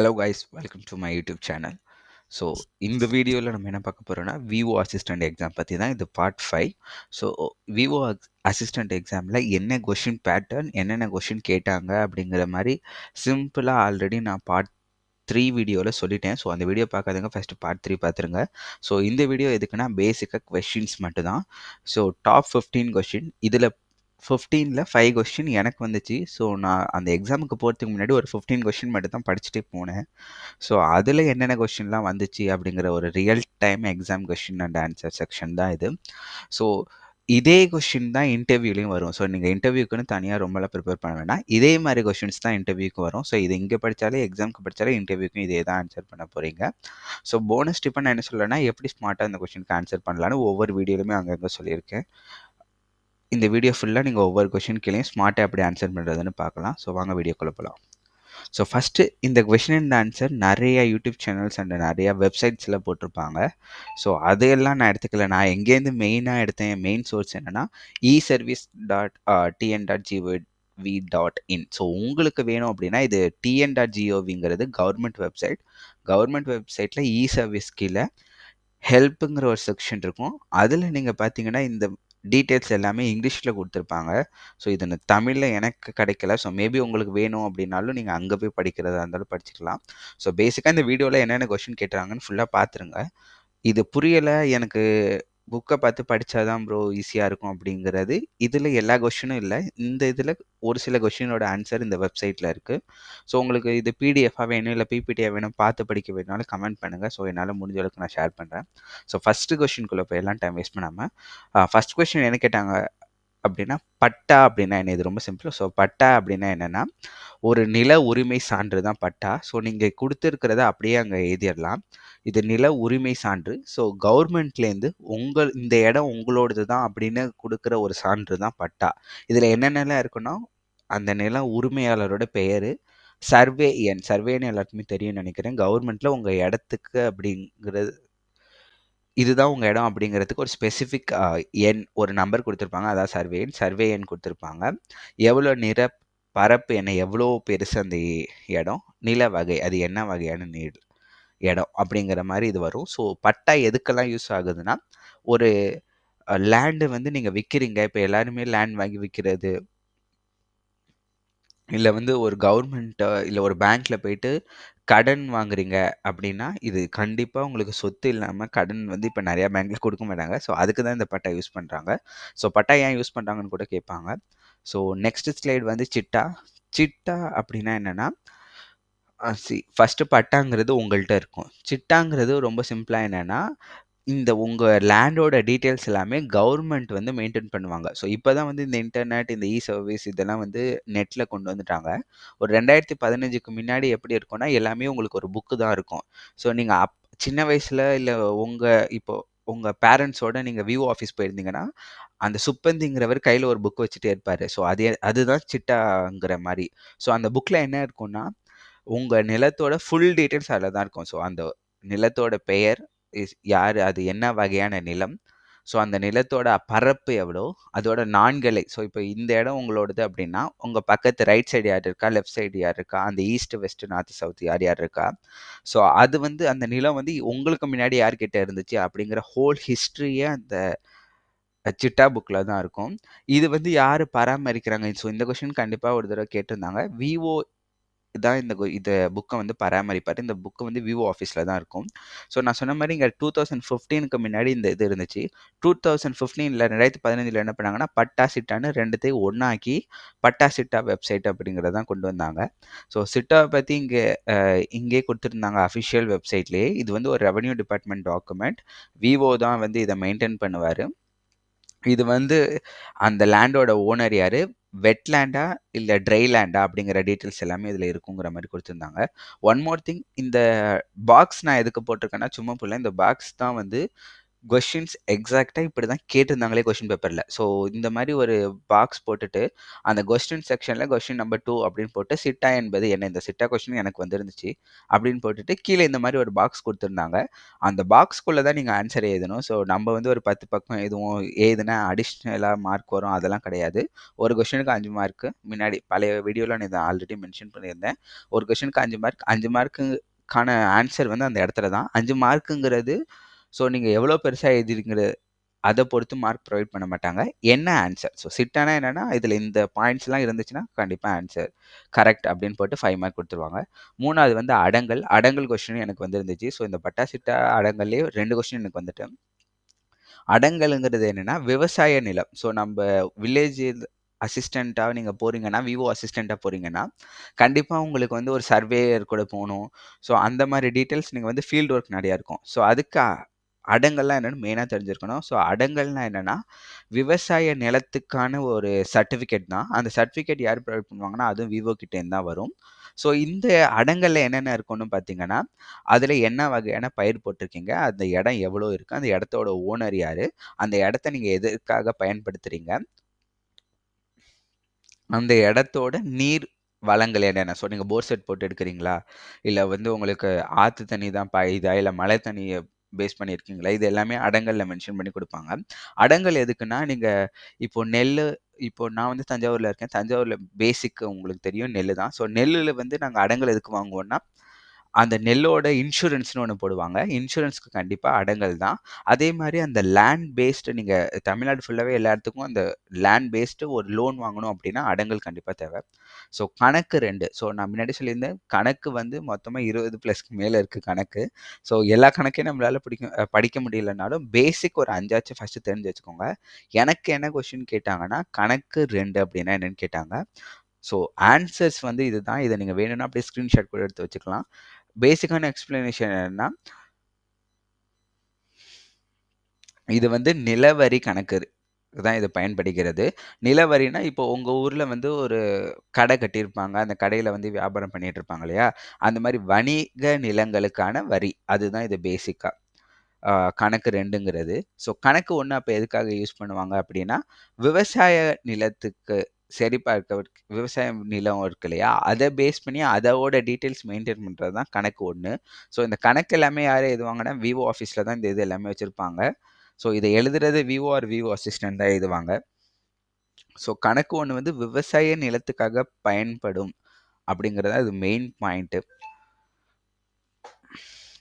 Hello guys welcome to my YouTube channel so இந்த வீடியோவில் நம்ம என்ன பார்க்க போகிறோம்னா விவோ அசிஸ்டண்ட் எக்ஸாம் பற்றி தான். இது part five so VAO assistant எக்ஸாமில் என்ன கொஷின் பேட்டர்ன் என்னென்ன கொஷின் கேட்டாங்க அப்படிங்கிற மாதிரி சிம்பிளாக ஆல்ரெடி நான் பார்ட் த்ரீ வீடியோவில் சொல்லிட்டேன். ஸோ அந்த வீடியோ பார்க்காதவங்க ஃபஸ்ட்டு பார்ட் த்ரீ பார்த்துருங்க. ஸோ இந்த வீடியோ எதுக்குன்னா பேசிக்காக கொஷின்ஸ் மட்டும்தான். ஸோ டாப் ஃபிஃப்டீன் கொஷின் இதில் ஃபிஃப்டீனில் ஃபைவ் கொஷின் எனக்கு வந்துச்சு. ஸோ நான் அந்த எக்ஸாமுக்கு போகிறதுக்கு முன்னாடி ஒரு ஃபிஃப்டீன் கொஸ்டின் மட்டும் தான் படிச்சுட்டே போனேன். ஸோ அதில் என்னென்ன கொஸ்டின்லாம் வந்துச்சு அப்படிங்கிற ஒரு real time exam question and answer section தான் இது. ஸோ இதே கொஷின் தான் இன்டர்வியூலையும் வரும். ஸோ நீங்கள் இன்டர்வியூக்குன்னு தனியாக ரொம்பலாம் ப்ரிப்பேர் பண்ண வேண்டாம். இதே மாதிரி கொஷின்ஸ் தான் இன்டர்வியூக்கு வரும். ஸோ இது இங்கே படித்தாலே எக்ஸாமுக்கு படித்தாலே இன்டர்வியூக்கும் இதே தான் ஆன்சர் பண்ண போகிறீங்க ஸோ போனஸ் டிப்பன் நான் என்ன சொல்லலைன்னா எப்படி ஸ்மார்ட்டாக இந்த கொஷினுக்கு ஆன்சர் பண்ணலான்னு ஒவ்வொரு வீடியோலையுமே அங்கங்கே சொல்லியிருக்கேன். இந்த வீடியோ ஃபுல்லாக நீங்கள் ஒவ்வொரு கொஷின் கீழே ஸ்மார்ட்டாக எப்படி ஆன்சர் பண்ணுறதுன்னு பார்க்கலாம். ஸோ வாங்க வீடியோ போகலாம் ஸோ ஃபஸ்ட்டு இந்த கொஷின் அண்ட் ஆன்சர் நிறைய யூடியூப் சேனல்ஸ் அண்ட் நிறையா வெப்சைட்ஸில் போட்டிருப்பாங்க. ஸோ அதையெல்லாம் நான் எடுத்துக்கல. நான் எங்கேருந்து மெயினாக எடுத்தேன்? மெயின் சோர்ஸ் என்னென்னா e service dot TN dot G O V dot in so உங்களுக்கு வேணும் அப்படின்னா இது டிஎன் டாட் ஜிஓவிங்கிறது கவர்மெண்ட் வெப்சைட் கவர்மெண்ட் வெப்சைட்டில் இ சர்வீஸ் கீழே ஹெல்ப்புங்கிற ஒரு செக்ஷன் இருக்கும். அதில் நீங்கள் பார்த்தீங்கன்னா இந்த டீட்டெயில்ஸ் எல்லாமே இங்கிலீஷில் கொடுத்துருப்பாங்க. ஸோ இது தமிழில் எனக்கு கிடைக்கல. ஸோ மேபி உங்களுக்கு வேணும் அப்படின்னாலும் நீங்கள் அங்கே போய் படிக்கிறதா இருந்தாலும் படிச்சுக்கலாம். ஸோ பேசிக்காக இந்த வீடியோவில் என்னென்ன கொஷின் கேட்டுறாங்கன்னு ஃபுல்லாக பார்த்துருங்க இது புரியலை. எனக்கு புக்கை பார்த்து படித்தா தான் ப்ரோ ஈஸியாக இருக்கும் அப்படிங்கிறது. இதில் எல்லா கொஷினும் இல்லை. இந்த இதில் ஒரு சில கொஷினோட ஆன்சர் இந்த வெப்சைட்டில் இருக்குது ஸோ உங்களுக்கு இது பிடிஎஃபாக வேணும் இல்லை பிபிடிஎஃப் வேணும் பார்த்து படிக்க வேணாலும் கமெண்ட் பண்ணுங்கள் ஸோ என்னால் முடிஞ்ச அளவுக்கு நான் ஷேர் பண்ணுறேன் ஸோ ஃபஸ்ட்டு கொஷினுக்குள்ளே போய் எல்லாம் டைம் வேஸ்ட் பண்ணாமல் ஃபஸ்ட் கொஷின் என்ன கேட்டாங்க? அப்படின்னா பட்டா அப்படின்னா என்ன? இது ரொம்ப சிம்பிள் ஸோ பட்டா அப்படின்னா என்னென்னா ஒரு நில உரிமை சான்று தான் பட்டா. ஸோ நீங்கள் கொடுத்துருக்கிறத அப்படியே அங்கே எழுதிடலாம். இது நில உரிமை சான்று. ஸோ கவர்மெண்ட்லேருந்து உங்கள் இந்த இடம் உங்களோடது தான் அப்படின்னு கொடுக்குற ஒரு சான்று தான் பட்டா. இதில் என்னென்னலாம் இருக்குன்னா அந்த நில உரிமையாளரோட பெயர் சர்வே எண். சர்வேன்னு எல்லாருக்குமே தெரியும்னு நினைக்கிறேன். கவர்மெண்ட்டில் உங்கள் இடத்துக்கு அப்படிங்கிறது இதுதான் உங்கள் இடம் அப்படிங்கிறதுக்கு ஒரு ஸ்பெசிஃபிக் எண் ஒரு நம்பர் கொடுத்துருப்பாங்க. அதான் சர்வே எண். சர்வே எண் கொடுத்துருப்பாங்க. எவ்வளோ நிற பரப்பு என்ன எவ்வளோ பெருசு அந்த இடம்? நில வகை. அது என்ன வகையான நீர் இடம் அப்படிங்கிற மாதிரி இது வரும். ஸோ பட்டா எதுக்கெல்லாம் யூஸ் ஆகுதுன்னா ஒரு லேண்டு வந்து நீங்கள் விற்கிறீங்க இப்போ எல்லாருமே லேண்ட் வாங்கி விற்கிறது இல்லை வந்து ஒரு கவர்மெண்ட்டை இல்லை ஒரு பேங்க்கில் போயிட்டு கடன் வாங்குறீங்க அப்படின்னா இது கண்டிப்பாக உங்களுக்கு சொத்து இல்லாமல் கடன் வந்து இப்போ நிறையா பேங்க்கில் கொடுக்க மாட்டாங்க. ஸோ அதுக்கு தான் இந்த பட்டா யூஸ் பண்ணுறாங்க ஸோ பட்டா ஏன் யூஸ் பண்ணுறாங்கன்னு கூட கேட்பாங்க. ஸோ நெக்ஸ்ட் ஸ்லைடு வந்து சிட்டா. சிட்டா அப்படின்னா என்னென்னா சி ஃபஸ்ட்டு பட்டாங்கிறது உங்கள்கிட்ட இருக்கும். சிட்டாங்கிறது ரொம்ப சிம்பிளாக என்னென்னா இந்த உங்கள் லேண்டோட டீட்டெயில்ஸ் எல்லாமே கவர்மெண்ட் வந்து மெயின்டைன் பண்ணுவாங்க. ஸோ இப்போ தான் வந்து இந்த இன்டர்நெட் இந்த இ சர்வீஸ் இதெல்லாம் வந்து நெட்டில் கொண்டு வந்துட்டாங்க. ஒரு ரெண்டாயிரத்தி பதினஞ்சுக்கு முன்னாடி எப்படி இருக்கும்னா எல்லாமே உங்களுக்கு ஒரு புக்கு தான் இருக்கும். ஸோ நீங்கள் அப் சின்ன வயசில் இல்லை உங்கள் இப்போ உங்கள் பேரண்ட்ஸோட நீங்கள் வியூ ஆஃபீஸ் போயிருந்தீங்கன்னா அந்த சுப்பந்திங்கிறவர் கையில் ஒரு புக் வச்சுட்டே இருப்பார். ஸோ அதே அதுதான் சிட்டாங்கிற மாதிரி. ஸோ அந்த புக்கில் என்ன இருக்கும்னா உங்கள் நிலத்தோட ஃபுல் டீட்டெயில்ஸ் அதில் தான் இருக்கும். ஸோ அந்த நிலத்தோட பெயர் இஸ் யார் அது என்ன வகையான நிலம்? ஸோ அந்த நிலத்தோட பரப்பு எவ்வளோ? அதோட நான்கலை ஸோ இப்போ இந்த இடம் உங்களோடது அப்படின்னா உங்கள் பக்கத்து ரைட் சைடு யார் இருக்கா? லெஃப்ட் சைடு யார் இருக்கா? அந்த ஈஸ்ட் வெஸ்ட் நார்த் சவுத் யார் யார் இருக்கா? ஸோ அது வந்து அந்த நிலம் வந்து உங்களுக்கு முன்னாடி யார்கிட்ட இருந்துச்சு? அப்படிங்கிற ஹோல் ஹிஸ்ட்ரியே அந்த சிட்டா புக்கில் தான் இருக்கும். இது வந்து யார் பராமரிக்கிறாங்க? ஸோ இந்த கொஷின் கண்டிப்பாக ஒரு தடவை கேட்டிருந்தாங்க. விஓ தான் இந்த இந்த புக்கை வந்து பராமரிப்பார். இந்த புக்கு வந்து விவோ ஆஃபீஸில் தான் இருக்கும். ஸோ நான் சொன்ன மாதிரி இங்கே டூ தௌசண்ட் ஃபிஃப்டீனுக்கு முன்னாடி இந்த இது இருந்துச்சு. டூ தௌசண்ட் ஃபிஃப்டீனில் ரெண்டாயிரத்தி பதினஞ்சில் என்ன பண்ணாங்கன்னா பட்டா சிட்டான்னு ரெண்டுத்தையும் ஒன்றாக்கி பட்டா சிட்டா வெப்சைட் அப்படிங்கிறதான் கொண்டு வந்தாங்க. ஸோ சிட்டாவை பற்றி இங்கே இங்கே கொடுத்துருந்தாங்க அஃபிஷியல் வெப்சைட்லேயே. இது வந்து ஒரு ரெவன்யூ டிபார்ட்மெண்ட் டாக்குமெண்ட். விவோ தான் வந்து இதை மெயின்டைன் பண்ணுவார். இது வந்து அந்த லேண்டோட ஓனர் யார்? வெட்லேண்டா இல்லை ட்ரை லேண்டா அப்படிங்கிற டீட்டெயில்ஸ் எல்லாமே இதில் இருக்குங்கிற மாதிரி கொடுத்துருந்தாங்க. ஒன் மோர் திங் இந்த பாக்ஸ் நான் எதுக்கு போட்டிருக்கேன்னா சும்மா போல இந்த பாக்ஸ் தான் வந்து கொஷின்ஸ் எக்ஸாக்டாக இப்படி தான் கேட்டிருந்தாங்களே கொஸ்டின் பேப்பரில் ஸோ இந்த மாதிரி ஒரு பாக்ஸ் போட்டுட்டு, அந்த கொஸ்டின் செக்ஷனில் கொஸ்டின் நம்பர் டூ அப்படின்னு போட்டு, சிட்டா என்பது என்ன? இந்த சிட்டா கொஷின் எனக்கு வந்துருந்துச்சு அப்படின்னு போட்டுட்டு, கீழே இந்த மாதிரி ஒரு பாக்ஸ் கொடுத்துருந்தாங்க அந்த பாக்ஸ்க்குள்ளே தான் நீங்கள் ஆன்சர் எழுதணும். ஸோ நம்ம வந்து ஒரு 10 பக்கம் எதுவும் எழுதுனா அடிஷ்னலாக மார்க் வரும். அதெல்லாம் கிடையாது. ஒரு கொஸ்டினுக்கு அஞ்சு மார்க்கு. முன்னாடி பழைய வீடியோவில் நான் இதை ஆல்ரெடி மென்ஷன் பண்ணியிருந்தேன். ஒரு கொஸ்டினுக்கு அஞ்சு மார்க். அஞ்சு மார்க்குக்கான ஆன்சர் வந்து அந்த இடத்துல தான். அஞ்சு மார்க்குங்கிறது ஸோ நீங்கள் எவ்வளோ பெருசாக எழுதியிருக்கிற அதை பொறுத்து மார்க் ப்ரொவைட் பண்ண மாட்டாங்க. என்ன ஆன்சர் ஸோ சிட்டானா என்னென்னா இதில் இந்த பாயிண்ட்ஸ்லாம் இருந்துச்சுன்னா, கண்டிப்பாக ஆன்சர் கரெக்ட் அப்படின்னு போட்டு ஃபைவ் மார்க் கொடுத்துருவாங்க மூணாவது வந்து அடங்கல். அடங்கல் கொஸ்டின் எனக்கு வந்துருந்துச்சு ஸோ இந்த பட்டா, சிட்டா, அடங்கல்லயே 2 கொஸ்டின் எனக்கு வந்துட்டு. அடங்கல்ங்கிறது என்னன்னா, விவசாய நிலம். ஸோ நம்ம வில்லேஜ் அசிஸ்டண்ட்டாக நீங்கள் போகிறீங்கன்னா விவோ அசிஸ்டண்ட்டாக போகிறீங்கன்னா கண்டிப்பாக உங்களுக்கு வந்து ஒரு சர்வேயர் கூட போகணும் ஸோ அந்த மாதிரி டீட்டெயில்ஸ் நீங்கள் வந்து ஃபீல்ட் ஒர்க் நிறையா இருக்கும். ஸோ அதுக்கு அடங்கல்னா என்னென்னு மெயினாக தெரிஞ்சிருக்கணும். ஸோ அடங்கல்னால் என்னென்னா விவசாய நிலத்துக்கான ஒரு சர்டிஃபிகேட் தான். அந்த சர்டிஃபிகேட் யார் ப்ரொவைட் பண்ணுவாங்கன்னா, அதுவும் விவோ கிட்டேருந்து தான் வரும். ஸோ இந்த அடங்கல்ல என்னென்ன இருக்குன்னு பார்த்தீங்கன்னா, அதில் என்ன வகையான பயிர் போட்டிருக்கீங்க? அந்த இடம் எவ்வளோ இருக்குது அந்த இடத்தோட ஓனர் யார் அந்த இடத்த நீங்கள் எதற்காக பயன்படுத்துகிறீங்க அந்த இடத்தோட நீர் வளங்கள் என்னென்ன? ஸோ நீங்கள் போர் செட் போட்டு எடுக்கிறீங்களா? இல்லை வந்து உங்களுக்கு ஆற்று தண்ணி தான் பாயுதா? இல்லை மழை தண்ணியை பேஸ் பண்ணியிருக்கீங்களா இது எல்லாமே அடங்கலில் மென்ஷன் பண்ணி கொடுப்பாங்க அடங்கல் எதுக்குன்னா, நீங்கள் இப்போ நெல் இப்போ நான் வந்து தஞ்சாவூரில் இருக்கேன். தஞ்சாவூரில் பேசிக் உங்களுக்கு தெரியும் நெல்லு தான். ஸோ நெல்லில் வந்து நாங்கள் அடங்கல் எதுக்கு வாங்குவோம்னா, அந்த நெல்லோட இன்சூரன்ஸ்னு ஒன்று போடுவாங்க. இன்சூரன்ஸ்க்கு கண்டிப்பாக அடங்கல் தான். அதே மாதிரி அந்த லேண்ட் பேஸ்டு நீங்கள் தமிழ்நாடு ஃபுல்லாகவே எல்லா இடத்துக்கும் அந்த லேண்ட் பேஸ்டு ஒரு லோன் வாங்கணும் அப்படின்னா, அடங்கல் கண்டிப்பாக தேவை. ஸோ கணக்கு ரெண்டு ஸோ நான் முன்னாடி சொல்லியிருந்தேன். கணக்கு வந்து மொத்தமாக இருபது ப்ளஸ்க்கு மேலே இருக்குது கணக்கு. ஸோ எல்லா கணக்கையும் நம்மளால் பிடிக்க படிக்க முடியலனாலும், பேசிக் ஒரு அஞ்சாச்சும் ஃபஸ்ட்டு தெரிஞ்சு வச்சுக்கோங்க. எனக்கு என்ன கொஸ்டின் கேட்டாங்கன்னா, கணக்கு ரெண்டு அப்படின்னா என்னென்னு கேட்டாங்க. ஸோ ஆன்சர்ஸ் வந்து இதுதான். இதை நீங்கள் வேணும்னா அப்படியே ஸ்க்ரீன்ஷாட் கூட எடுத்து வச்சுக்கலாம். பேசிக்கான எக்ஸ்ப்ளனேஷன் என்னன்னா இது வந்து நிலவரி கணக்கு தான் இது பயன்படுகிறது. நிலவரினா, இப்போ உங்கள் ஊரில் வந்து ஒரு கடை கட்டியிருப்பாங்க. அந்த கடையில் வந்து வியாபாரம் பண்ணிட்டு இருப்பாங்க இல்லையா? அந்த மாதிரி வணிக நிலங்களுக்கான வரி. அதுதான் இது பேசிக்காக கணக்கு ரெண்டுங்கிறது ஸோ கணக்கு ஒன்று அப்போ எதுக்காக யூஸ் பண்ணுவாங்க அப்படின்னா, விவசாய நிலத்துக்கு சரிபார்க்க விவசாய நிலம் இருக்கு இல்லையா? அதை பேஸ் பண்ணி அதோட டீட்டெயில்ஸ் மெயின்டைன் பண்ணுறது தான் கணக்கு ஒன்று ஸோ இந்த கணக்கு எல்லாமே யாரு எழுதுவாங்கன்னா, விவோ ஆஃபீஸில் தான் இந்த இது எல்லாமே வச்சுருப்பாங்க ஸோ இதை எழுதுறது விவோ ஆர் விவோ அசிஸ்டன்ட் தான் எழுதுவாங்க. ஸோ கணக்கு ஒன்று வந்து விவசாய நிலத்துக்காக பயன்படும் அப்படிங்கிறது தான் இது மெயின் பாயிண்ட்டு.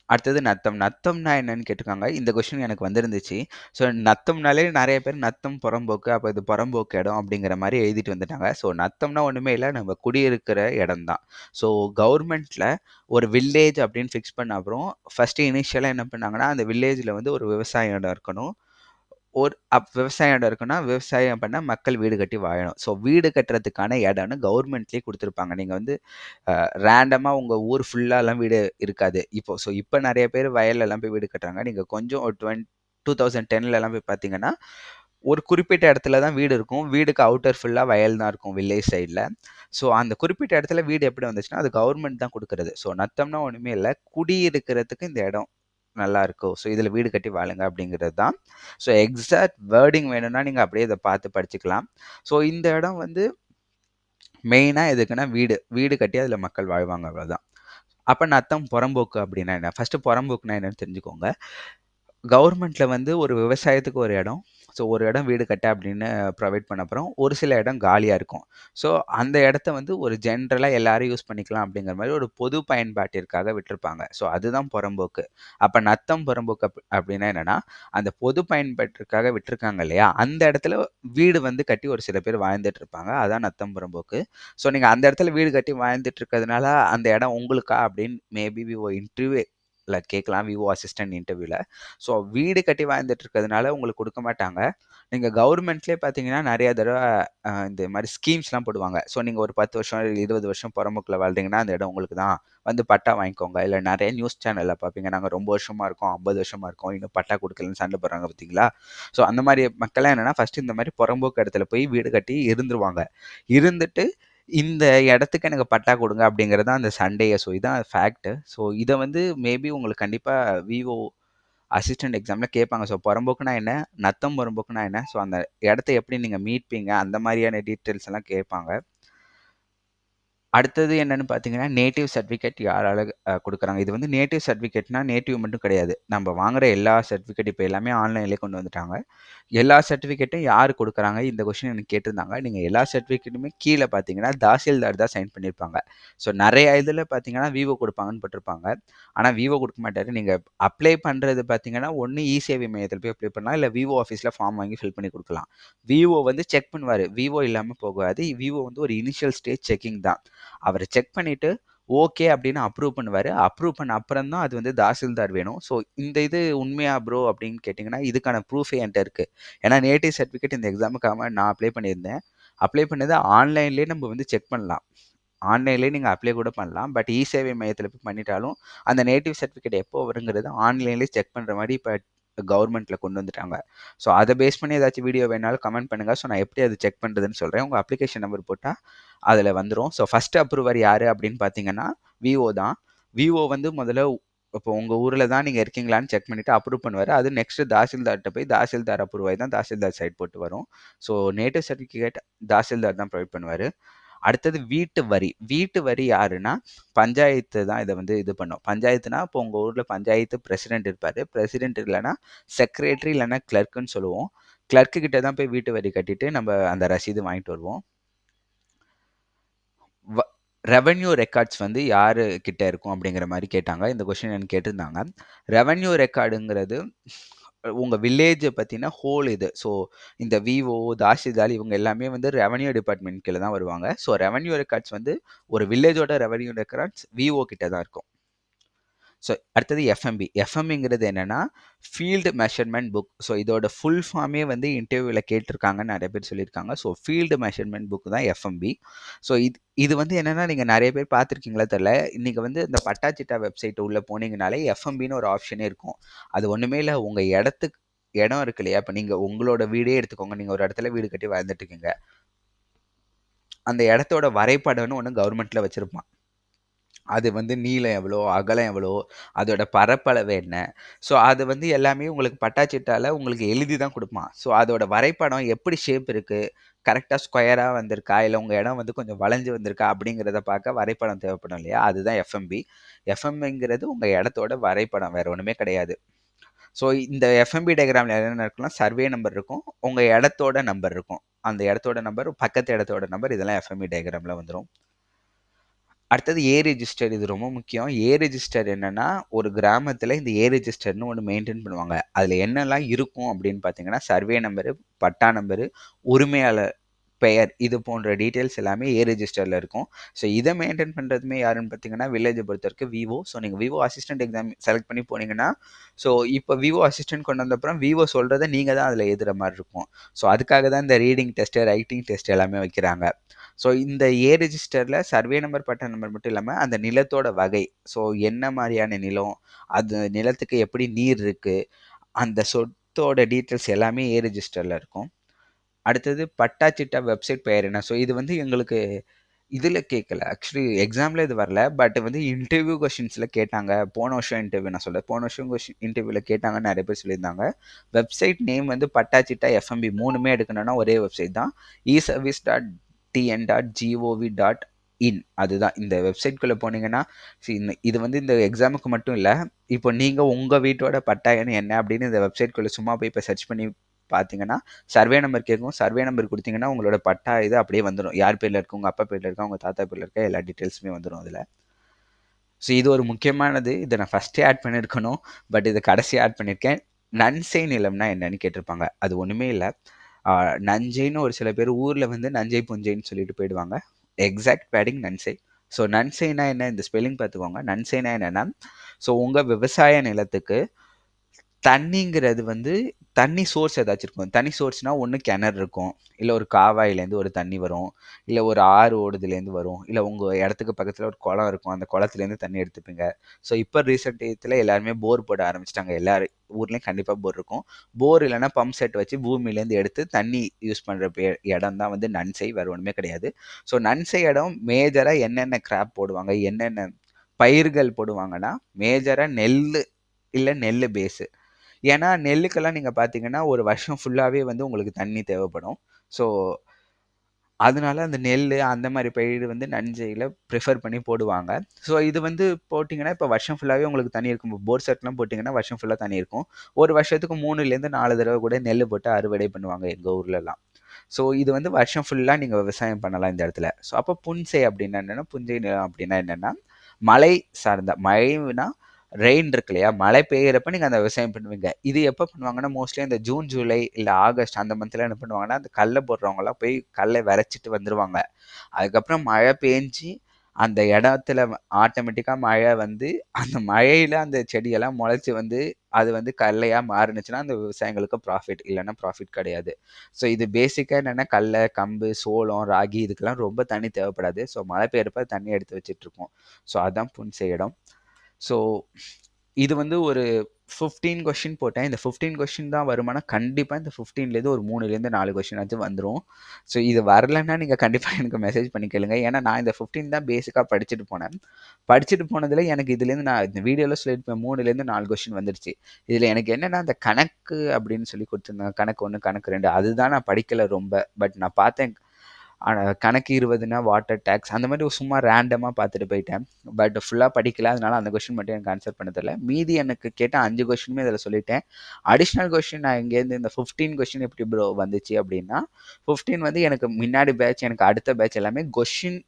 அடுத்தது நத்தம். நத்தம்னா என்னன்னு கேட்டிருக்காங்க. இந்த கொஷின் எனக்கு வந்திருந்துச்சு. ஸோ நத்தம்னாலே நிறைய பேர் நத்தம் புறம்போக்கு. அப்போ இது புறம்போக்கு இடம் அப்படிங்கிற மாதிரி எழுதிட்டு வந்துட்டாங்க. ஸோ நத்தம்னா ஒன்றுமே இல்லை நம்ம குடியிருக்கிற இடம் தான். ஸோ கவர்மெண்ட்டில் ஒரு வில்லேஜ் அப்படின்னு ஃபிக்ஸ் பண்ண அப்புறம், ஃபஸ்ட்டு இனிஷியலாக என்ன பண்ணாங்கன்னா, அந்த வில்லேஜில் வந்து ஒரு விவசாய இடம் இருக்கணும். ஒரு அப் விவசாய இடம் இருக்குன்னா, விவசாயம் பண்ணால் மக்கள் வீடு கட்டி வாழணும். ஸோ வீடு கட்டுறதுக்கான இடம்னு கவர்மெண்ட்லேயே கொடுத்துருப்பாங்க நீங்கள் வந்து ரேண்டமாக உங்கள் ஊர் ஃபுல்லாலாம் வீடு இருக்காது. இப்போ ஸோ இப்போ நிறைய பேர் வயல்லலாம் போய் வீடு கட்டுறாங்க. நீங்கள் கொஞ்சம் ஒரு டுவென் 2010லலாம் போய் பார்த்தீங்கன்னா, ஒரு குறிப்பிட்ட இடத்துல தான் வீடு இருக்கும். வீடுக்கு அவுட்டர் ஃபுல்லாக வயல் தான் இருக்கும் வில்லேஜ் சைடில் ஸோ அந்த குறிப்பிட்ட இடத்துல வீடு எப்படி வந்துச்சுன்னா, அது கவர்மெண்ட் தான் கொடுக்குறது ஸோ நத்தம்னா ஒன்றுமே இல்லை குடி குடியிருக்கிறதுக்கு இந்த இடம் நல்லா இருக்கும். ஸோ இதில் வீடு கட்டி வாழுங்க அப்படிங்கிறது தான். ஸோ எக்ஸாக்ட் வேர்டிங் வேணும்னா நீங்கள் அப்படியே இதை பார்த்து படிச்சுக்கலாம். ஸோ இந்த இடம் வந்து மெயினாக எதுக்குன்னா வீடு. வீடு கட்டி அதில் மக்கள் வாழ்வாங்க அவ்வளோதான். அப்போ நத்தம் புறம்போக்கு அப்படின்னா என்ன? ஃபஸ்ட்டு புறம்போக்குனா என்னன்னு தெரிஞ்சுக்கோங்க. கவர்மெண்ட்டில் வந்து ஒரு விவசாயத்துக்கு ஒரு இடம். ஸோ ஒரு இடம் வீடு கட்ட அப்படின்னு ப்ரொவைட் பண்ண அப்புறம், ஒரு சில இடம் காலியாக இருக்கும். ஸோ அந்த இடத்த வந்து ஒரு ஜென்ரலாக எல்லாரும் யூஸ் பண்ணிக்கலாம் அப்படிங்கிற மாதிரி ஒரு பொது பயன்பாட்டிற்காக விட்டுருப்பாங்க ஸோ அதுதான் புறம்போக்கு. அப்போ நத்தம் புறம்போக்கு அப் அப்படின்னா என்னென்னா அந்த பொது பயன்பாட்டிற்காக விட்டிருக்காங்க இல்லையா? அந்த இடத்துல வீடு வந்து கட்டி ஒரு சில பேர் வாழ்ந்துட்டு இருப்பாங்க. அதான் நத்தம் புறம்போக்கு. ஸோ நீங்கள் அந்த இடத்துல வீடு கட்டி வாழ்ந்துட்டு இருக்கிறதுனால, அந்த இடம் உங்களுக்கா அப்படின்னு மேபி விவோ இன்டர்வியூல கேட்கலாம். விவோ அசிஸ்டன்ட் இன்டர்வியூல. ஸோ வீடு கட்டி வாழ்ந்துட்டு இருக்கிறதுனால உங்களுக்கு கொடுக்க மாட்டாங்க. நீங்கள் கவர்மெண்ட்லேயே பார்த்தீங்கன்னா, நிறையா தடவை இந்த மாதிரி ஸ்கீம்ஸ்லாம் போடுவாங்க. ஸோ நீங்கள் ஒரு 10 வருஷம், 20 வருஷம் புறமுக்கில் வாழ்ந்தீங்கன்னா அந்த இடம் உங்களுக்கு தான். வந்து பட்டா வாங்கிக்கோங்க. இல்லை நிறைய நியூஸ் சேனலில் பார்ப்பீங்க. நாங்கள் ரொம்ப வருஷமாக இருக்கோம், ஐம்பது வருஷமாக இருக்கோம். இன்னும் பட்டா கொடுக்கலன்னு சண்டை போடுறாங்க பார்த்தீங்களா? ஸோ அந்த மாதிரி மக்கள்லாம் என்னென்னா ஃபர்ஸ்ட்டு இந்த மாதிரி புறம்போக்கு இடத்துல போய் வீடு கட்டி இருந்துருவாங்க. இருந்துட்டு இந்த இடத்துக்கு எனக்கு பட்டா கொடுங்க அப்படிங்கிறது தான் அந்த சண்டையை. ஸோ இதான் ஃபேக்ட்டு. ஸோ இதை வந்து மேபி உங்களுக்கு கண்டிப்பாக விவோ அசிஸ்டன்ட் எக்ஸாமில் கேட்பாங்க. ஸோ புறம்போக்குனா என்ன? நத்தம் புறம்போக்குனா என்ன? ஸோ அந்த இடத்த எப்படி நீங்கள் மீட்பீங்க? அந்த மாதிரியான டீட்டெயில்ஸ் எல்லாம் கேட்பாங்க. அடுத்தது என்னன்னு பார்த்தீங்கன்னா நேட்டிவ் சர்டிஃபிகேட் யாரால கொடுக்குறாங்க? இது வந்து நேட்டிவ் சர்டிஃபிகேட்னா நேட்டிவ் மட்டும் கிடையாது. நம்ம வாங்குற எல்லா சர்டிஃபிகேட் இப்போ எல்லாமே ஆன்லைன்லேயே கொண்டு வந்துட்டாங்க. எல்லா சர்டிஃபிகேட்டும் யார் கொடுக்குறாங்க? இந்த கொஸ்டின் எனக்கு கேட்டிருந்தாங்க. நீங்கள் எல்லா சர்டிஃபிகேட்டுமே கீழே பார்த்தீங்கன்னா தாசில்தார் தான் சைன் பண்ணியிருப்பாங்க ஸோ நிறைய இதில் பார்த்தீங்கன்னா விவோ கொடுப்பாங்கன்னு போட்டிருப்பாங்க. ஆனால் விவோ கொடுக்க மாட்டாரு. நீங்கள் அப்ளை பண்ணுறது பார்த்தீங்கன்னா ஒன்று இ சேவை மையத்தில் போய் அப்ளை பண்ணலாம். இல்லை விவோ ஆஃபீஸில் ஃபார்ம் வாங்கி ஃபில் பண்ணி கொடுக்கலாம். விவோ வந்து செக் பண்ணுவார். விவோ இல்லாமல் போகாது. விவோ வந்து ஒரு இனிஷியல் ஸ்டேஜ் செக்கிங் தான். அவர் செக் பண்ணிவிட்டு ஓகே அப்படின்னு அப்ரூவ் பண்ணுவார். அப்ரூவ் பண்ண அப்புறம் தான் அது வந்து தாசில்தார் வேணும். ஸோ இந்த இது உண்மையா ப்ரோ அப்படின்னு கேட்டிங்கன்னா இதுக்கான ப்ரூஃபே என்கிட்ட இருக்குது ஏன்னா நேட்டிவ் சர்டிஃபிகேட் இந்த எக்ஸாமுக்காக நான் அப்ளை பண்ணியிருந்தேன். அப்ளை பண்ணது ஆன்லைன்லேயே நம்ம வந்து செக் பண்ணலாம். ஆன்லைன்லேயே நீங்கள் அப்ளை கூட பண்ணலாம். பட் இ சேவை மையத்தில் போய் பண்ணிட்டாலும் அந்த நேட்டிவ் சர்டிஃபிகேட் எப்போ வருங்கிறது ஆன்லைன்லேயே செக் பண்ணுற மாதிரி இப்போ கவர்மெண்ட்டில் கொண்டு வந்துட்டாங்க. ஸோ அதை பேஸ் பண்ணி ஏதாச்சும் வீடியோ வேணாலும் கமெண்ட் பண்ணுங்கள் ஸோ நான் எப்படி அதை செக் பண்ணுறதுன்னு சொல்கிறேன் உங்கள் அப்ளிகேஷன் நம்பர் போட்டால் அதில் வந்துடும் ஸோ ஃபஸ்ட் அப்ரூவர் யார் அப்படின்னு பார்த்தீங்கன்னா விவோ தான். விவோ வந்து முதல்ல இப்போ உங்கள் ஊரில் தான் நீங்கள் இருக்கீங்களான்னு செக் பண்ணிவிட்டு அப்ரூவ் பண்ணுவார். அது நெக்ஸ்ட் தாசில்தார்கிட்ட போய் தாசில்தார் அப்ரூவ் ஆகி தான் தாசில்தார் சைட் போட்டு வரும். ஸோ நேட்டிவ் சர்டிஃபிகேட் தாசில்தார் தான் ப்ரொவைட் பண்ணுவார். அடுத்தது வீட்டு வரி. வீட்டு வரி யாருன்னா பஞ்சாயத்து தான் இதை வந்து இது பண்ணும். பஞ்சாயத்துனா இப்போ உங்கள் ஊரில் பஞ்சாயத்து பிரசிடென்ட் இருப்பார். பிரசிடென்ட் இல்லைன்னா செக்ரட்டரி இல்லைன்னா கிளர்க்குன்னு சொல்லுவோம். கிளர்க்கு கிட்ட தான் போய் வீட்டு வரி கட்டிட்டு நம்ம அந்த ரசீது வாங்கிட்டு வருவோம். ரெவென்யூ ரெக்கார்ட்ஸ் வந்து யாரு கிட்ட இருக்கும் அப்படிங்கிற மாதிரி கேட்டாங்க. இந்த கொஸ்டின் எனக்கு கேட்டிருந்தாங்க. ரெவன்யூ ரெக்கார்டுங்கிறது உங்கள் வில்லேஜை பற்றின ஹோல் இது. ஸோ இந்த விவோ தாசிதால் இவங்க எல்லாமே வந்து ரெவன்யூ டிபார்ட்மெண்ட் கீழே தான் வருவாங்க. ஸோ ரெவன்யூ ரெக்கார்ட்ஸ் வந்து ஒரு வில்லேஜோட ரெவன்யூ ரெக்கார்ட்ஸ் விவோ கிட்ட தான் இருக்கும். ஸோ அடுத்தது எஃப்எம்பி எஃப்எம்ங்கிறது என்னென்னா ஃபீல்டு மெஷர்மெண்ட் புக் ஸோ இதோட ஃபுல் ஃபார்மே வந்து இன்டர்வியூவில் கேட்டிருக்காங்கன்னு நிறைய பேர் சொல்லியிருக்காங்க. ஸோ ஃபீல்டு மெஷர்மெண்ட் புக் தான் எஃப்எம்பி ஸோ இது இது வந்து என்னென்னா நீங்கள் நிறைய பேர் பார்த்துருக்கீங்களா தெரில இன்றைக்கி வந்து இந்த பட்டாச்சிட்டா வெப்சைட் உள்ளே போனீங்கனாலே எஃப்எம்பின்னு ஒரு ஆப்ஷனே இருக்கும். அது ஒன்றுமே இல்லை. உங்கள் இடத்துக்கு இடம் இருக்கு இல்லையா? இப்போ நீங்கள் உங்களோட வீடே எடுத்துக்கோங்க. நீங்கள் ஒரு இடத்துல வீடு கட்டி வாழ்ந்துட்டு இருக்கீங்க. அந்த இடத்தோட வரைபடம்னு ஒன்று கவர்மெண்ட்டில் வச்சுருப்பான். அது வந்து நீளம் எவ்வளோ அகலம் எவ்வளோ அதோட பரப்பளவு என்ன? ஸோ அது வந்து எல்லாமே உங்களுக்கு பட்டாச்சிட்டால உங்களுக்கு எழுதி தான் கொடுப்பான். ஸோ அதோட வரைபடம் எப்படி ஷேப் இருக்குது கரெக்டாக ஸ்கொயராக வந்திருக்கா? இல்லை உங்கள் இடம் வந்து கொஞ்சம் வளைஞ்சு வந்திருக்கா? அப்படிங்கிறத பார்க்க வரைபடம் தேவைப்படும் இல்லையா? அதுதான் எஃப்எம்பி எஃப்எம்ங்கிறது உங்கள் இடத்தோட வரைபடம் வேறு ஒன்றுமே கிடையாது. ஸோ இந்த எஃப்எம்பி டயக்ராமில் என்னென்ன இருக்குன்னா சர்வே நம்பர் இருக்கும் உங்கள் இடத்தோட நம்பர் இருக்கும். அந்த இடத்தோட நம்பர் பக்கத்து இடத்தோட நம்பர் இதெல்லாம் எஃப்எம்பி டயக்ராமில் வந்துடும் அடுத்தது ஏ ரெஜிஸ்டர் இது ரொம்ப முக்கியம். ஏ ரெஜிஸ்டர் என்னென்னா ஒரு கிராமத்தில் இந்த ஏ ரெஜிஸ்டர்னு ஒன்று மெயின்டைன் பண்ணுவாங்க. அதில் என்னெல்லாம் இருக்கும் அப்படின்னு பார்த்தீங்கன்னா சர்வே நம்பரு பட்டா நம்பரு உரிமையாளர் பெயர் இது போன்ற டீட்டெயில்ஸ் எல்லாமே ஏ ரெஜிஸ்டரில் இருக்கும். ஸோ இதை மெயின்டைன் பண்ணுறதுமே யாருன்னு பார்த்தீங்கன்னா வில்லேஜை பொறுத்த வரைக்கும் விவோ ஸோ நீங்கள் விவோ அசிஸ்டன்ட் எக்ஸாம் செலக்ட் பண்ணி போனீங்கன்னா ஸோ இப்போ விவோ அசிஸ்டன்ட் கொண்டு வந்தப்புறம் விவோ சொல்கிறத நீங்கள் தான் அதில் எழுதுகிற மாதிரி இருக்கும். ஸோ அதுக்காக தான் இந்த ரீடிங் டெஸ்ட்டு ரைட்டிங் டெஸ்ட் எல்லாமே வைக்கிறாங்க. ஸோ இந்த ஏ ரெஜிஸ்டரில் சர்வே நம்பர் பட்டா நம்பர் மட்டும் இல்லாமல் அந்த நிலத்தோட வகை ஸோ என்ன மாதிரியான நிலம் அது நிலத்துக்கு எப்படி நீர் இருக்குது அந்த சொத்தோட டீட்டெயில்ஸ் எல்லாமே ஏ ரெஜிஸ்டரில் இருக்கும். அடுத்தது பட்டாச்சிட்டா வெப்சைட் பெயர் என்ன? ஸோ இது வந்து எங்களுக்கு இதில் கேட்கல ஆக்சுவலி எக்ஸாமில் இது வரல. பட் வந்து இன்டர்வியூ கொஷின்ஸில் கேட்டாங்க. போன வருஷம் இன்டர்வியூ நான் சொல்ல போன வருஷம் கொஷின் இன்டர்வியூவில் கேட்டாங்கன்னு நிறைய பேர் சொல்லியிருந்தாங்க. வெப்சைட் நேம் வந்து பட்டாச்சிட்டா எஃப்எம்பி மூணுமே எடுக்கணும்னா ஒரே வெப்சைட் தான். E service dot TN dot G O V dot in அதுதான். இந்த வெப்சைட்குள்ளே போனீங்கன்னா இது வந்து இந்த எக்ஸாமுக்கு மட்டும் இல்லை. இப்போ நீங்கள் உங்கள் வீட்டோட பட்டாயன்னு என்ன அப்படின்னு இந்த வெப்சைட்குள்ளே சும்மா போய் இப்போ சர்ச் பண்ணி பார்த்தீங்கன்னா சர்வே நம்பர் கேட்கும் சர்வே நம்பர் கொடுத்தீங்கன்னா உங்களோட பட்டா இது அப்படியே வந்துடும் யார் பேரில் இருக்கு உங்கள் அப்பா பேரில் இருக்கா உங்கள் தாத்தா பேரில் இருக்கா எல்லா டீட்டெயில்ஸுமே வந்துடும் அதில். ஸோ இது ஒரு முக்கியமானது. இதை நான் ஃபஸ்ட்டே ஆட் பண்ணியிருக்கணும் பட் இதை கடைசி ஆட் பண்ணியிருக்கேன் நன்சை நிலம்னா என்னன்னு கேட்டிருப்பாங்க. அது ஒன்றுமே இல்லை. நஞ்சைன்னு ஒரு சில பேர் ஊரில் வந்து நஞ்சை புஞ்சைன்னு சொல்லிட்டு போயிடுவாங்க. எக்ஸாக்ட் பேடிங் நன்சை ஸோ நன்சைனா என்ன? இந்த ஸ்பெல்லிங் பார்த்துக்கோங்க. நன்சைனா என்னென்னா ஸோ உங்கள் விவசாய நிலத்துக்கு தண்ணிங்கிறது வந்து தண்ணி சோர்ஸ் ஏதாச்சும் இருக்கும். தண்ணி சோர்ஸ்னால் ஒன்று கிணறு இருக்கும். இல்லை ஒரு காவாயிலேருந்து ஒரு தண்ணி வரும். இல்லை ஒரு ஆறு ஓடுதுலேருந்து வரும். இல்லை உங்கள் இடத்துக்கு பக்கத்தில் ஒரு குளம் இருக்கும். அந்த குளத்துலேருந்து தண்ணி எடுத்துப்பீங்க. ஸோ இப்போ ரீசெண்ட் இதில் எல்லாருமே போர் போட ஆரம்பிச்சிட்டாங்க. எல்லா ஊர்லேயும் கண்டிப்பாக போர் இருக்கும். போர் இல்லைன்னா பம்ப் செட் வச்சு பூமியிலேருந்து எடுத்து தண்ணி யூஸ் பண்ணுற இடம் தான் வந்து நன்சை வேறு ஒன்றுமே கிடையாது. ஸோ நன்சை இடம் மேஜராக என்னென்ன கிராப் போடுவாங்க? என்னென்ன பயிர்கள் போடுவாங்கன்னா மேஜராக நெல் இல்லை நெல் பேஸு ஏன்னா நெல்லுக்கெல்லாம் நீங்கள் பார்த்தீங்கன்னா ஒரு வருஷம் ஃபுல்லாகவே வந்து உங்களுக்கு தண்ணி தேவைப்படும். ஸோ அதனால அந்த நெல் அந்த மாதிரி பயிர் வந்து நஞ்சையில் ப்ரிஃபர் பண்ணி போடுவாங்க. ஸோ இது வந்து போட்டிங்கன்னா இப்போ வருஷம் ஃபுல்லாகவே உங்களுக்கு தண்ணி இருக்கும். போர் செட்லாம் போட்டிங்கன்னா வருஷம் ஃபுல்லாக தண்ணி இருக்கும். ஒரு வருஷத்துக்கு மூணுலேருந்து நாலு தடவை கூட நெல் போட்டு அறுவடை பண்ணுவாங்க எங்கள் ஊர்லலாம். ஸோ இது வந்து வருஷம் ஃபுல்லாக நீங்கள் விவசாயம் பண்ணலாம் இந்த இடத்துல. ஸோ அப்போ புன்சை அப்படின்னா என்னென்னா புஞ்சை நிலம் அப்படின்னா என்னென்னா மழை சார்ந்த மழைனா ரெயின் இருக்கு இல்லையா? மழை பெய்கிறப்ப நீங்கள் அந்த விவசாயம் பண்ணுவீங்க. இது எப்போ பண்ணுவாங்கன்னா மோஸ்ட்லி அந்த ஜூன் ஜூலை இல்லை ஆகஸ்ட் அந்த மந்த்தில் என்ன பண்ணுவாங்கன்னா அந்த கல்லை போடுறவங்கலாம் போய் கல்லை விரைச்சிட்டு வந்துடுவாங்க அதுக்கப்புறம் மழை பெஞ்சு அந்த இடத்துல ஆட்டோமேட்டிக்காக மழை வந்து அந்த மழையில் அந்த செடியெல்லாம் முளைச்சி வந்து அது வந்து கல்லையாக மாறுனுச்சுன்னா அந்த விவசாயங்களுக்கு ப்ராஃபிட் இல்லைன்னா ப்ராஃபிட் கிடையாது. ஸோ இது பேசிக்காக என்னென்னா கடல கம்பு சோளம் ராகி இதுக்கெல்லாம் ரொம்ப தண்ணி தேவைப்படாது. ஸோ மழை பெய்யறப்ப தண்ணி எடுத்து வச்சிட்ருக்கோம் ஸோ அதுதான் புன்செய் இடம். ஸோ இது வந்து ஒரு ஃபிஃப்டீன் கொஷின் போட்டேன். இந்த ஃபிஃப்டீன் கொஷின் தான் வருமானா கண்டிப்பாக இந்த ஃபிஃப்டீன்லேருந்து ஒரு மூணுலேருந்து நாலு கொஷின் வந்துடும் ஸோ இது வரலன்னா நீங்கள் கண்டிப்பாக எனக்கு மெசேஜ் பண்ணி கேளுங்க. ஏன்னா நான் இந்த ஃபிஃப்டீன் தான் பேசிக்காக படிச்சுட்டு போனேன். படிச்சுட்டு போனதில் எனக்கு இதுலேருந்து நான் இந்த வீடியோவில் சொல்லியிருப்பேன் மூணுலேருந்து நாலு கொஷின் வந்துருச்சு. இதில் எனக்கு என்னென்னா அந்த கணக்கு அப்படின்னு சொல்லி கொடுத்துருந்தாங்க. கணக்கு ஒன்று கணக்கு ரெண்டு. அதுதான் நான் படிக்கலை ரொம்ப. பட் நான் பார்த்தேன் கணக்கு இருபதுனா வாட்டர் டேக்ஸ் அந்த மாதிரி சும்மா ரேண்டமாக பார்த்துட்டு போயிட்டேன். பட் ஃபுல்லாக படிக்கல. அதனால அந்த கொஷின் மட்டும் எனக்கு ஆன்சர் பண்ண தெரியல. மீதி எனக்கு கேட்ட அஞ்சு கொஷினுமே இதில் சொல்லிட்டேன். அடிஷ்னல் கொஷின் நான் இங்கேருந்து இந்த ஃபிஃப்டீன் கொஷின் எப்படி ப்ரோ வந்துச்சு அப்படின்னா ஃபிஃப்டீன் வந்து எனக்கு முன்னாடி பேட்ச் எனக்கு அடுத்த பேட்ச் எல்லாமே கொஷின்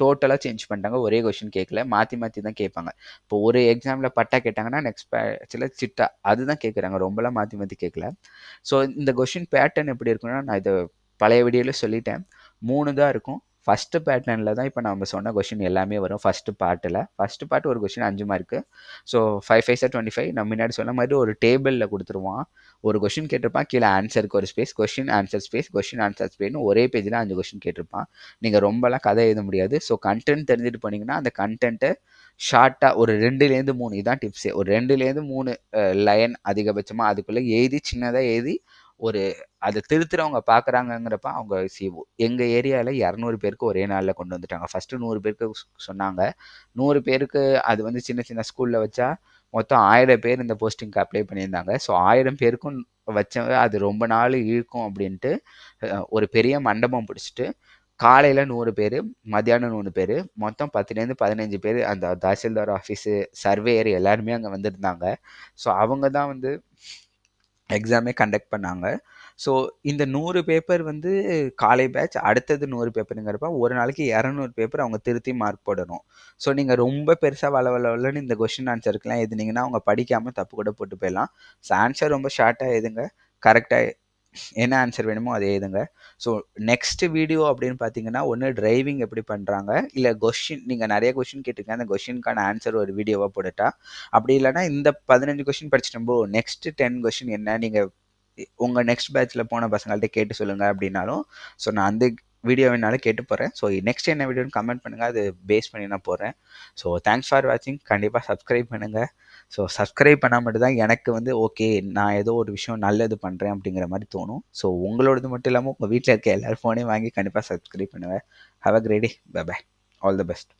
டோட்டலாக சேஞ்ச் பண்ணிட்டாங்க. ஒரே கொஷின் கேட்கல மாற்றி மாற்றி தான் கேட்பாங்க. இப்போ ஒரு எக்ஸாமில் பட்டா கேட்டாங்கன்னா நெக்ஸ்ட் பேட்சில் சிட்டா. அதுதான் கேட்குறாங்க ரொம்பலாம் மாற்றி மாற்றி கேட்கல ஸோ இந்த கொஷின் பேட்டர்ன் எப்படி இருக்குன்னா நான் இதை பழைய வீடியோவில் சொல்லிட்டேன். மூணு தான் இருக்கும். ஃபஸ்ட்டு பேட்டர்னில் தான் இப்போ நம்ம சொன்ன கொஷின் எல்லாமே வரும். ஃபஸ்ட்டு பார்ட்டில் ஃபஸ்ட்டு பார்ட் ஒரு கொஷின் அஞ்சு mark so five five sir twenty five நம்ம முன்னாடி சொன்ன மாதிரி ஒரு டேபிளில் கொடுத்துருவான். ஒரு கொஷின் கேட்டிருப்பான். கீழே ஆன்சருக்கு ஒரு space question answer space question answer ஸ்பேஸ்னு ஒரே பேஜில் அஞ்சு கொஷின் கேட்டிருப்பான். நீங்கள் ரொம்பலாம் கதை எழுத முடியாது. ஸோ கண்டென்ட் தெரிஞ்சுட்டு போனீங்கன்னா அந்த கண்டென்ட்டை ஷார்ட்டாக ஒரு ரெண்டுலேருந்து மூணு இதுதான் டிப்ஸே ஒரு ரெண்டுலேருந்து மூணு லைன் அதிகபட்சமாக அதுக்குள்ளே எழுதி சின்னதாக எழுதி ஒரு அதை திருத்துறவங்க பார்க்குறாங்கங்கிறப்ப அவங்க சி எங்கள் ஏரியாவில் இரநூறு பேருக்கு ஒரே நாளில் கொண்டு வந்துட்டாங்க. ஃபஸ்ட்டு நூறு பேருக்கு சொன்னாங்க. நூறு பேருக்கு அது வந்து சின்ன சின்ன ஸ்கூலில் வச்சா மொத்தம் ஆயிரம் பேர் இந்த போஸ்டிங்க்கு அப்ளை பண்ணியிருந்தாங்க. ஸோ ஆயிரம் பேருக்கும் வச்ச அது ரொம்ப நாள் இழுக்கும் அப்படின்ட்டு ஒரு பெரிய மண்டபம் பிடிச்சிட்டு காலையில் நூறு பேர் மத்தியானம் நூறு பேர் மொத்தம் பத்துலேருந்து பதினஞ்சு பேர் அந்த தாசில்தார் ஆஃபீஸு சர்வேயர் எல்லாருமே அங்கே வந்திருந்தாங்க. ஸோ அவங்க தான் வந்து எக்ஸாமே கண்டக்ட் பண்ணாங்க. ஸோ இந்த நூறு பேப்பர் வந்து காலை பேட்ச் அடுத்தது நூறு பேப்பருங்கிறப்ப ஒரு நாளைக்கு இரநூறு பேப்பர் அவங்க திருத்தி மார்க் போடணும். ஸோ நீங்கள் ரொம்ப பெருசாக வள வளவலன்னு இந்த கொஷின் ஆன்சருக்குலாம் எழுதுனீங்கன்னா அவங்க படிக்காமல் தப்பு கூட போட்டு போயிடலாம். ஸோ ஆன்சர் ரொம்ப ஷார்ட்டாக எழுதுங்க கரெக்டாக என்ன ஆன்சர் வேணுமோ அதை எழுதுங்க ஸோ நெக்ஸ்ட் வீடியோ அப்படின்னு பார்த்தீங்கன்னா ஒன்று டிரைவிங் எப்படி பண்ணுறாங்க இல்லை கொஷின் நீங்கள் நிறைய கொஷின் கேட்டிருக்கீங்க அந்த கொஷினுக்கான ஆன்சர் ஒரு வீடியோவாக போட்டுட்டா. அப்படி இல்லைனா இந்த பதினஞ்சு கொஷின் படிச்சிட்டோம்போ நெக்ஸ்ட் டென் கொஷின் என்ன நீங்கள் உங்கள் நெக்ஸ்ட் பேட்ச்சில் போன பசங்கள்ட்ட கேட்டு சொல்லுங்கள் அப்படின்னாலும் ஸோ நான் அந்த வீடியோ வேணாலும் கேட்டு போகிறேன் ஸோ நெக்ஸ்ட் என்ன வீடியோன்னு கமெண்ட் பண்ணுங்கள் அது பேஸ் பண்ணி நான் போகிறேன் ஸோ தேங்க்ஸ் ஃபார் வாட்சிங் கண்டிப்பாக சப்ஸ்கிரைப் பண்ணுங்கள் ஸோ சப்ஸ்கிரைப் பண்ணால் மட்டும் தான் எனக்கு வந்து ஓகே நான் ஏதோ ஒரு விஷயம் நல்லது பண்ணுறேன் அப்படிங்கிற மாதிரி தோணும். ஸோ உங்களோடது மட்டும் இல்லாமல் உங்கள் வீட்டில் இருக்க எல்லாரும் ஃபோனையும் வாங்கி கண்டிப்பாக சப்ஸ்கிரைப் பண்ணுவேன் have a great day bye bye all the best